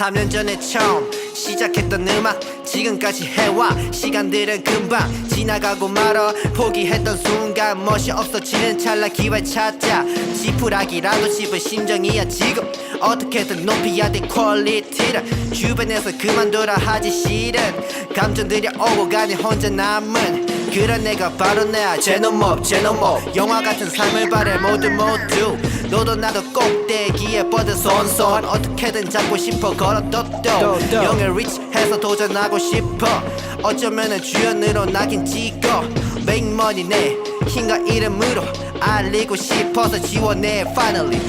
3년 전에 처음 시작했던 음악 지금까지 해와 시간들은 금방 지나가고 말아 포기했던 순간 멋이 없어지는 찰나 기회 찾자 지푸라기라도 집은 심정이야 지금 어떻게든 높여야 돼 퀄리티를 주변에서 그만둬라 하지 싫은 감정들이 오고 가니 혼자 남은 그런 내가 바로 내야 제노모 제노모 영화 같은 삶을 바래 모두 모두. 너도 나도 꼭대기에 뻗은 손손 어떻게든 잡고 싶어 걸어도도 영예 리치해서 도전하고 싶어. 어쩌면은 주연으로 나긴 찍어. make money 내 힘과 이름으로 알리고 싶어서 지원해 finally